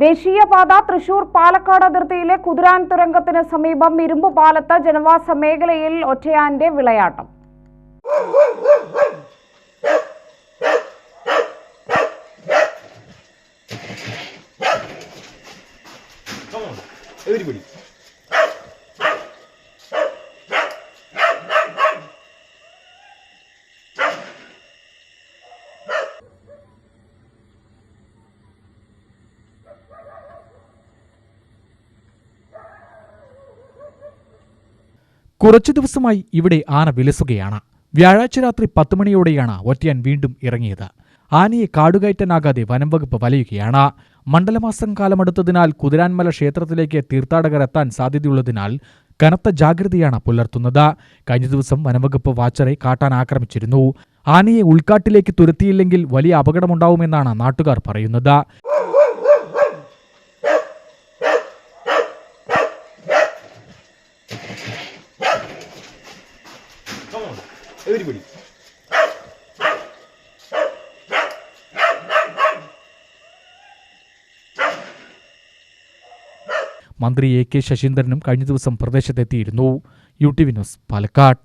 ദേശീയപാത തൃശൂർ പാലക്കാട് അതിർത്തിയിലെ കുതിരാൻ തുരങ്കത്തിന് സമീപം ഇരുമ്പ് പാലത്ത് ജനവാസ മേഖലയിൽ ഒറ്റയാന്റെ വിളയാട്ടം Everybody. കുറച്ചു ദിവസമായി ഇവിടെ ആന വിലസുകയാണ്. വ്യാഴാഴ്ച രാത്രി പത്ത് മണിയോടെയാണ് ഒറ്റയാൻ വീണ്ടും ഇറങ്ങിയത്. ആനയെ കാടുകയറ്റാനാകാതെ വനംവകുപ്പ് വലയുകയാണ്. മണ്ഡലമാസം കാലമെടുത്തതിനാൽ കുതിരാൻമല ക്ഷേത്രത്തിലേക്ക് തീർത്ഥാടകർ എത്താൻ സാധ്യതയുള്ളതിനാൽ കനത്ത ജാഗ്രതയാണ് പുലർത്തുന്നത്. കഴിഞ്ഞ ദിവസം വനംവകുപ്പ് വാച്ചറെ കാട്ടാൻ ആക്രമിച്ചിരുന്നു. ആനയെ ഉൾക്കാട്ടിലേക്ക് തുരത്തിയില്ലെങ്കിൽ വലിയ അപകടമുണ്ടാവുമെന്നാണ് നാട്ടുകാർ പറയുന്നത്. On. മന്ത്രി എ കെ ശശീന്ദ്രനും കഴിഞ്ഞ ദിവസം പ്രദേശത്തെത്തിയിരുന്നു U T V news Palakkad